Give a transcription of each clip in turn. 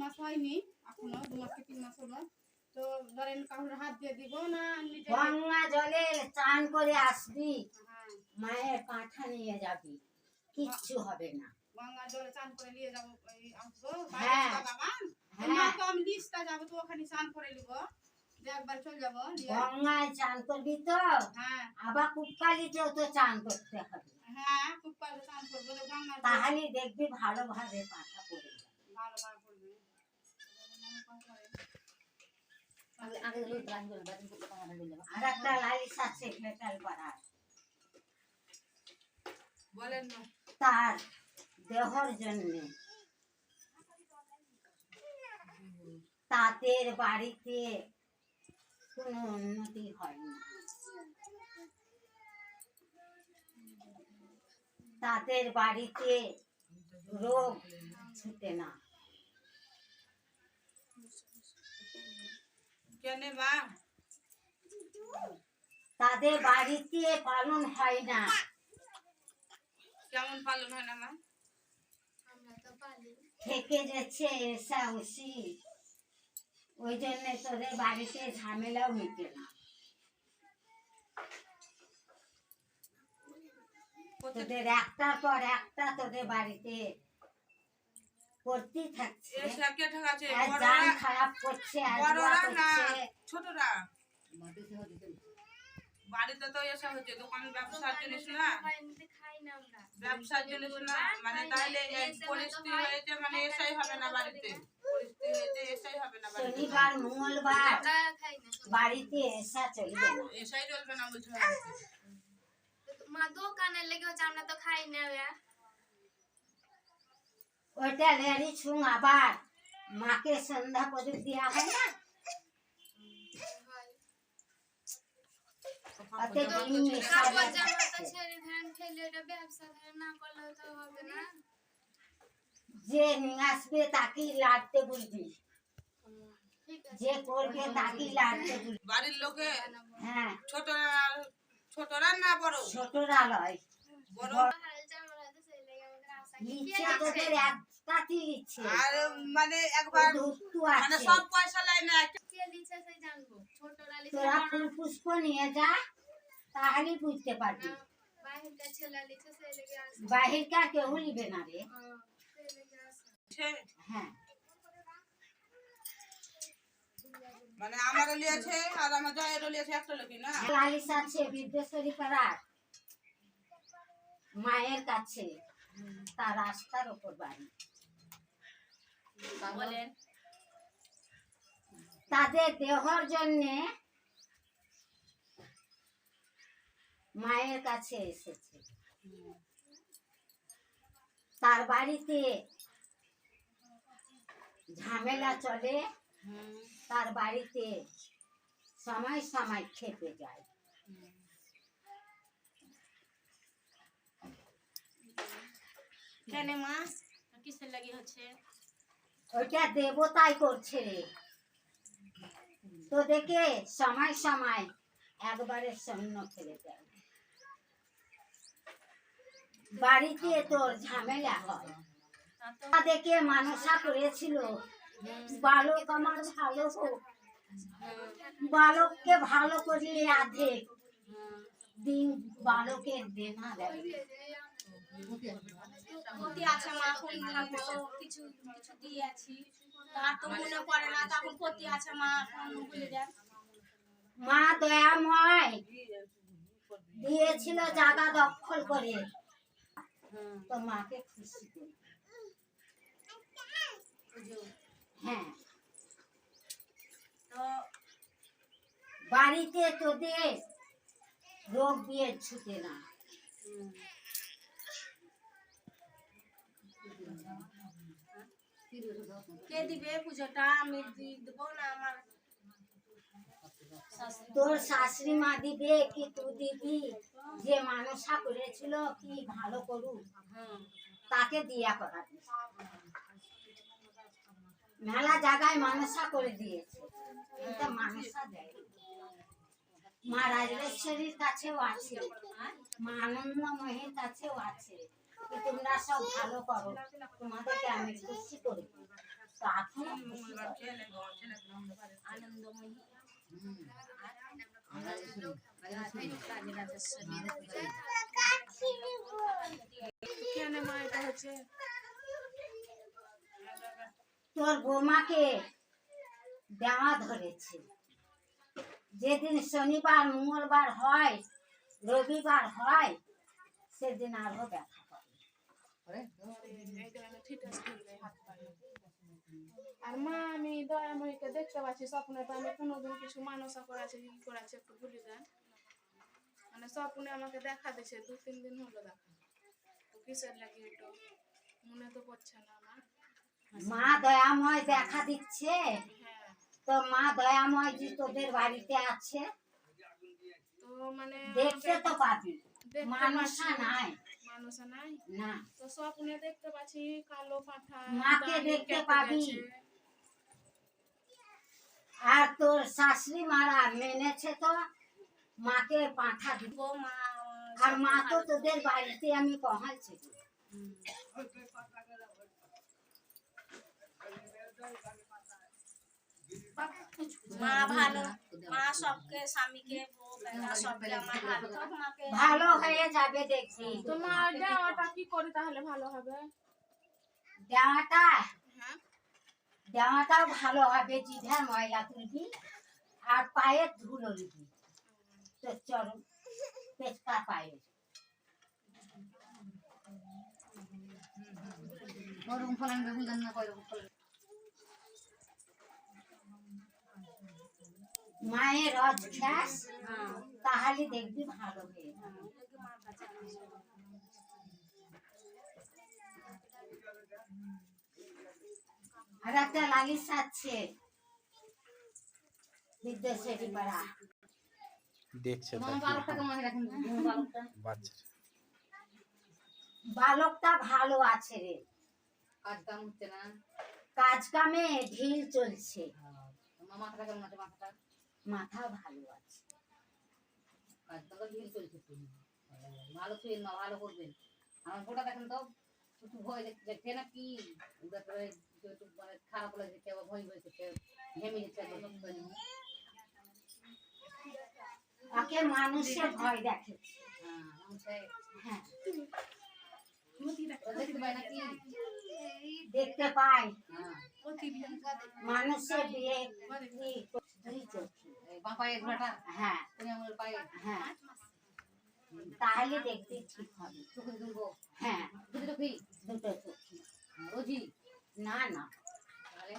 মাস হয়নি এখনও দু মাস তিন মাস হলো। তো ধরেন কাউর হাত দিয়ে দিব না নিজে গঙ্গা জলে চান করে আসবি হ্যাঁ। মায়ের কাঁঠা নিয়ে যাবি কিচ্ছু হবে না। গঙ্গা জলে চান করে নিয়ে যাব আসব হ্যাঁ। বাবা। হ্যাঁ। তো আমি লিস্টটা যাব তো ওখানে চান করে নিব। যে যাব গঙ্গায় চান করবি তো? আবার কুপকালিতেও তো চান করতে হবে। হ্যাঁ করব তাহলে দেখবি ভালোভাবে পাঠা পড়ে যাবে ভালো ভালো করবে আগে আগে হলো গ্লাসগুলো বাদ দিতে পারা গেল আর একটা লালিশ আছে মেটাল পাড়ার বলেন তার দেহর জন্যে। তাদের বাড়িতে কোনো উন্নতি হয় না। তাদের বাড়িতে রোগ ছুটে না। কেন তাদের বাড়িতে পালন হয় না। কেমন পালন হয় না মা? থেকে যাচ্ছে এসা উসি ওই জন্য তোদের বাড়িতে ঝামেলাও মিটে না। তোদের একটার পর একটা তোদের বাড়িতে করতেই থাকছে। এসব কে ঠিক আছে আর জান খারাপ করছে আর জুয়া বড়রা না করছে। ছোটরা। বাড়িতে তো এসব হচ্ছে দোকান ব্যবসার জিনিস না ব্যবসার জিনিস না মানে তাহলে পরিস্থিতি হয়েছে মানে এসাই হবে না বাড়িতে। পরিস্থিতি হয়েছে এসাই হবে না বাড়িতে। শনিবার মঙ্গলবার বাড়িতে এসা চলবে না। এসাই চলবে না বলছে মা দোকানে লেগে হচ্ছে আমরা তো খাই না। ওইটা ছুং আবার। মাকে সন্ধ্যা প্রদীপ দেওয়া হয় না? ওতে ডিম যে নিয়ে আসবে তাকেই লাড়তে বলবি। যে করবে তাকেই লাড়তে বলবি। বাড়ির লোকে হ্যাঁ। ছোটরা ছোটরা না বড় ছোটরা লয় বড় আর মানে একবার মানে সব পয়সা লাই না তোরা ফুল পুষ্প নিয়ে যা বুঝতে পারবি। বাহিরকার কেউ লিবে না রে। হ্যাঁ, মানে আমারও লিয়েছে আর আমার জয়েরও লিয়েছে একটা লোকই না? লালিশ আছে বিদ্যেশ্বরী পাড়ার। মায়ের কাছে। তার রাস্তার ওপর বাড়ি। বলেন। তাদের দেহর জন্যে মায়ের কাছে এসেছে। তার বাড়িতে ঝামেলা চলে তার বাড়িতে সময় সময় খেতে যায়। কেন মা? কিসের লাগি হচ্ছে? ওইটা দেবতাই করছে রে। তোদেরকে সময় সময় একবারে শূন্য ফেলে দেয়। বাড়িতে তোর ঝামেলা হয়। তাদেরকে মানসা করেছিল বালক আমার ভালো হোক। বালককে ভালো করলে আধে দিন বালকের দেনা দেয়। ক্ষতি আছে মা কিছু কিছু দিয়ে আছি। তার তো মনে পড়ে না তখন ক্ষতি আছে মা কোন বলে দেন। মা দয়াময় দিয়েছিল জায়গা দখল করে। তো মাকে খুশি করে। হ্যাঁ। তো বাড়িতে তোদের রোগ বিয়ে ছুটে না। কে দিবে পুজোটা? আমি দেবো না আমার তোর শাশুড়ি মা দিবে কি তুই দিবি? যে মানসা করেছিল কি ভালো হুম। তাকে দিয়া করাবি মেলা জায়গায় মানসা করে দিয়েছে। এটা মানসা দেয়। মা রাজেশ্বরীর কাছেও আছে। মা আনন্দময়ের কাছেও আছে। তোমরা সব ভালো করো। তোমাদেরকে আমি খুশি হচ্ছে তোর বৌমাকে দেওয়া ধরেছে। যেদিন শনিবার, মঙ্গলবার হয়, রবিবার হয়, সেদিন আরও দেখা আর মা আমি দয়াময়ীকে দেখতে পাচ্ছি স্বপ্নে তো আমি কোনোদিন কিছু মানসা করেছে কি করেছে একটু ভুলে যান। মানে স্বপ্নে আমাকে দেখা দিছে দু তিন দিন হলো দেখা। তো কিসের লাগে একটু মনে তো পড়ছে না আমার। মা দয়াময় দেখা দিচ্ছে। হ্যাঁ। তো মা দয়াময় যে তোদের বাড়িতে আছে তো মানে দেখতে তো পাবি। মানুষা নাই। মানুষা নাই না। তো স্বপ্নে দেখতে পাচ্ছি কালো পাঠা মাকে দেখতে পাবি। আর তোর শাশুড়ি মারা মেনেছে তো। মাকে পাঠা দিব। মা আর মা তো তোদের বাড়িতে আমি কহাইছি মা ভালো মা সবকে স্বামীকে সবকে আমার ভালো। হয়ে যাবে দেখবি তো মা দেওয়াটা কি করি তাহলে ভালো হবে? দেওয়াটা? হ্যাঁ। দেওয়াটাও ভালো হবে জিভে ময়লা তুলবি আর পায়ে ধুলো নিবি। তো চল পেটকা পায়ে। গরম ফলান বুঝলেন না কয়রকম মায়ের রজ খ্যাস তাহলে দেখবি ভালো হয়ে আর একটা আছে। বিদ্যেশ্বরী পাড়া। দেখছে তোমার বালকটা ভালো আছে রে। কাজ কাম হচ্ছে না? কাজ কামে ঢিল চলছে। মাথাটা আছে? মাথাটা? মাথা ভালো আছে। ভালো ভালো করবেন আমার ফোটা দেখেন তো একটু ভয় দেখছে না কি? মানে খারাপ লাগছে কেউ ভয় হয়েছে কেউ ঘেমে যাচ্ছে একদম ওকে মানুষে ভয় দেখে হ্যাঁ। মানুষে হ্যাঁ ও দেখতে পায় না কি দেখতে পাই হ্যাঁ মানুষের বিয়ে কি দুই চোখে এই বাঁ পায়ে ঘোড়াটা হ্যাঁ তুমি আমার পায়ে হ্যাঁ তাহলে দেখতে ঠিক হবে চোখে দুলবো হ্যাঁ দুটো চোখেই দুটো চোখে রোজি না না তাহলে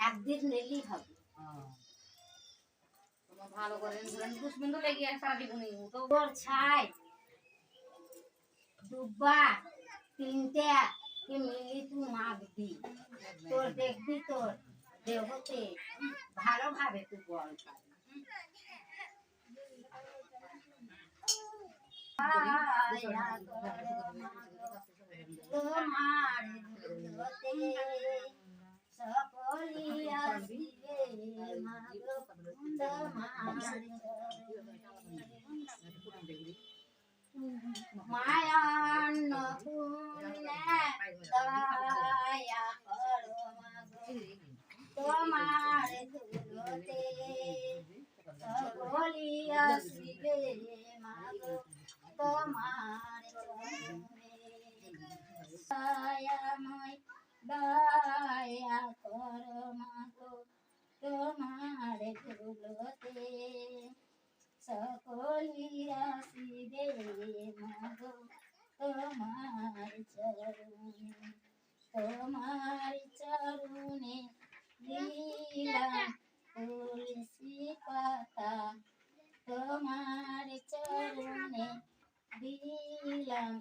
একদিন নিলেই হবে হ্যাঁ। তোমার ভালো করেন ধরেন দুশ্মন তো লেগে আছে সারা জীবনে ও তো তোর ছাই দুব্বা তিনটে মিলি তুই মাগবি তোর দেখবি তোর দেহতে ভালোভাবে তুই বল। সকলিয়া তোমার মায়ান্ন দয়া করো তোমার দুলতে সকলিয়া শিবে মাগো তোমার দয়াময় দয়া করো মাগো তোমার দুলতে মাগো তোমার চরণে তোমার চরণে দিলাম তুলসী পাতা তোমার চরণে দিলাম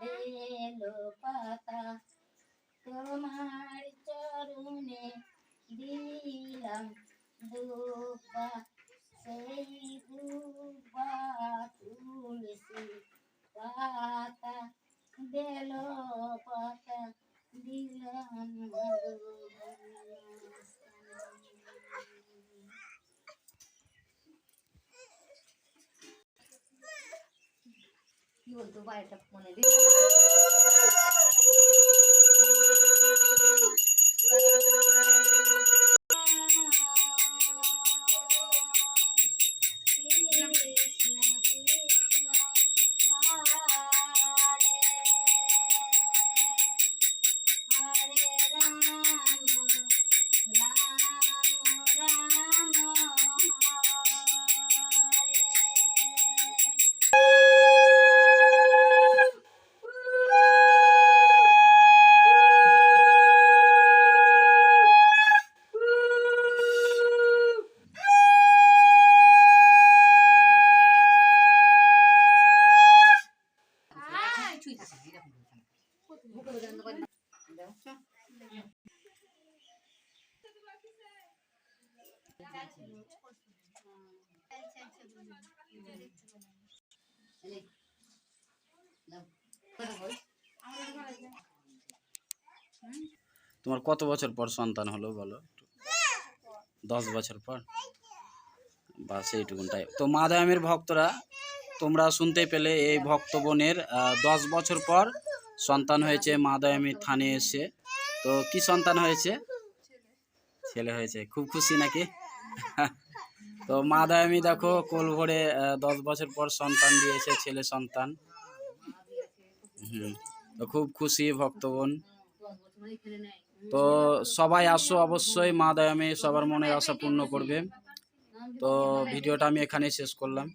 বেলো পাতা তোমার চরণে দিলাম দুবা সেই দুবা তুলসী পাতা বেলো পাতা দিলাম কি বলতো বাইরেটা মানে তোমার কত বছর পর সন্তান হলো বলো দশ বছর পর? বাস এইটুকুনটাই তো মাদায়ামের ভক্তরা, তোমরা শুনতে পেলে এই ভক্ত বোনের দশ বছর পর সন্তান হয়েছে মাদায়ামি থানে এসে। তো কি সন্তান হয়েছে? ছেলে হয়েছে। খুব খুশি নাকি? তো মাদায়ামি দেখো, কোল ভরে দশ বছর পর সন্তান দিয়েছে, ছেলে সন্তান। হুম। তো খুব খুশি ভক্তগণ তো সবাই আসো অবশ্যই, মা দয়ামে সবার মনের আশা পূর্ণ করবে। তো ভিডিওটা আমি এখানেই শেষ করলাম।